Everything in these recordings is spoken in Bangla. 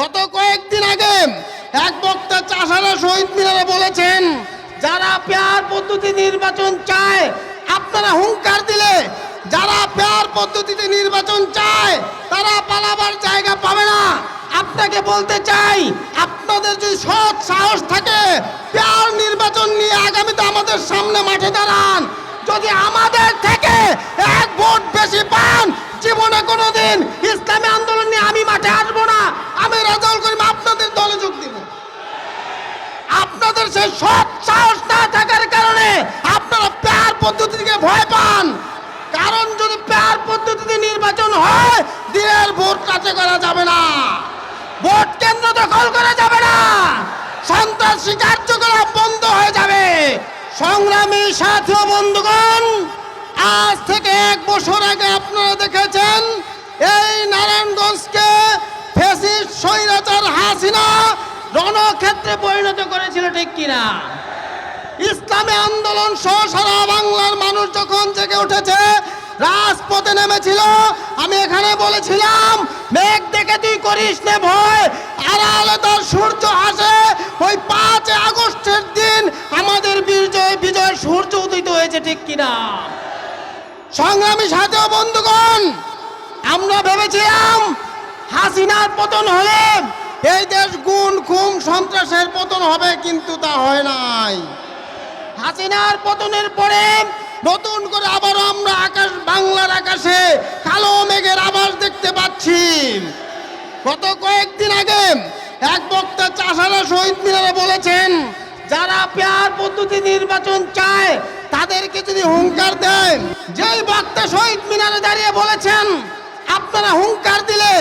গত কয়েকদিন আগে এক বক্তা চাষারা শহীদ মিনারে বলেছেন, যারা পেয়ার পদ্ধতি নির্বাচন চায়, আপনারা হুঙ্কার দিলে, যারা পেয়ার পদ্ধতিতে নির্বাচন চায়, তারা পালাবার জায়গা পাবে না। আপনাকে বলতে চাই, আপনাদের যদি সৎ সাহস থাকে, পেয়ার নির্বাচন নিয়ে আগামীতে আমাদের সামনে মাঠে দাঁড়ান। যদি আমাদের থেকে এক ভোট বেশি পান জীবনে কোনোদিন ইসলামী আন্দোলন নিয়ে আমি মাঠে আসব না। আমি রেজাউল করিম আপনাদের দলে যোগ দিব। আপনাদের সেই সৎ সাহস না থাকার কারণে আপনারা পেয়ার পদ্ধতিকে ভয় পান। কারণ যদি পেয়ার পদ্ধতিতে নির্বাচন হয়, দিনের ভোট কাছে করা যাবে না। ভোট কেন্দ্র দখল করা যাবে না। সন্ত্রাসী কার্যকলাপ বন্ধ হয়ে যাবে। সংগ্রামী সাথী বন্ধুগণ আজ থেকে এক বছর আগে আপনারা দেখেছেন এই নারায়ণগঞ্জকে ফেসিস্ট স্বৈরাচার হাসিনা রণক্ষেত্রে পরিণত করেছিল ঠিক কিনা? ইসলামী আন্দোলন সহ সারা বাংলার মানুষ যখন জেগে উঠেছে, রাজপথে নেমেছিল, আমি এখানে বলেছিলাম, মেঘ দেখে তুই করিস নে ভয়, আড়ালে তার সূর্য আসে, ওই পাঁচ আগস্টের দিন আমাদের বিজয় বিজয় সূর্য উদিত হয়েছে ঠিক কিনা? সংগ্রামী সাথী বন্ধুগণ, আমরা ভেবেছিলাম হাসিনার পতন হলে এই দেশ গুণ খুম সন্ত্রাসের পতন হবে, কিন্তু তা হয় নাই। হাসিনার পতনের পরে নতুন করে আবারও আমরা আকাশ, বাংলার আকাশে কালো মেঘের আভাস দেখতে পাচ্ছি। গত কয়েকদিন আগে এক বক্তা চাষারা শহীদ মিনারে বলেছেন, যারা পেয়ার পদ্ধতি নির্বাচন চায়, তাদেরকে যদি হুঙ্কার দেয় যেই বক্তা শহীদ মিনারে দাঁড়িয়ে বলেছেন, আপনারা হুঙ্কার দিলে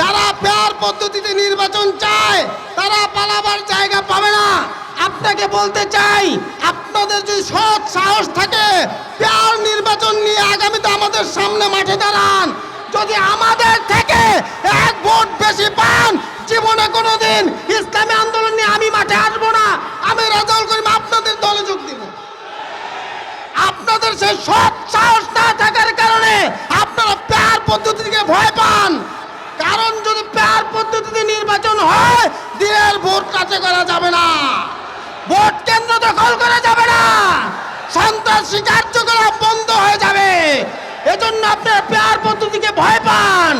যারা পেয়ার পদ্ধতিতে নির্বাচন চায়, তারা পালাবার জায়গা পাবে না। আপনাকে বলতে চাই, আপনাদের যদি সৎ সাহস থাকে পেয়ার নির্বাচন নিয়ে আগামীতে আমাদের সামনে মাঠে দাঁড়ান। যদি আমাদের থেকে এক ভোট বেশি পান, জীবনে কোনোদিন ইসলামী আন্দোলন নিয়ে আমি মাঠে আসব না। আমি রেজাউল করিম আপনাদের দলে যোগ দিব। আপনাদের সেই সৎ সাহস না থাকার কারণে আপনারা পেয়ার পদ্ধতিকে ভয় পান কারণ যদি পেয়ার পদ্ধতিতে নির্বাচন হয় দিনের ভোট কাছে করা যাবে না। ভোট কেন্দ্র দখল করা যাবে না। সন্ত্রাসী কার্যকলাপ বন্ধ হয়ে যাবে। এজন্য আপনারা পেয়ার পদ্ধতিকে ভয় পান।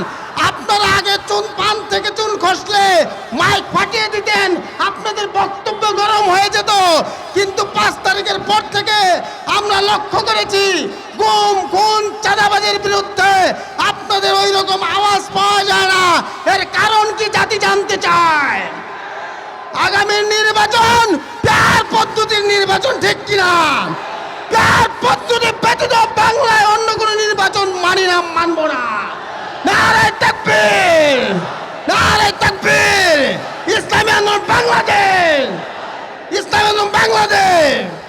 আপনারা আগে চুন পান থেকে চুন খসলে মাইক ফাটিয়ে দিতেন। আপনাদের বক্তব্য গরম হয়ে যেত। কিন্তু পাঁচ তারিখের পর থেকে আমরা লক্ষ্য করেছি, গুম, খুন, চাঁদাবাজের বিরুদ্ধে আপনাদের ওই রকম আওয়াজ পাওয়া যায় না। এর কারণ কি জাতি জানতে চায়? আগামী নির্বাচন প্যার পদ্ধতির নির্বাচন ঠিক কিনা? প্যার পদ্ধতি ব্যতীত বাংলায় অন্য কোনো নির্বাচন মানি না, মানব না? নারে তাকবীর নারে তাকবীর। ইসলামী আন্দোলন বাংলাদেশ, ইসলামী আন্দোলন বাংলাদেশ।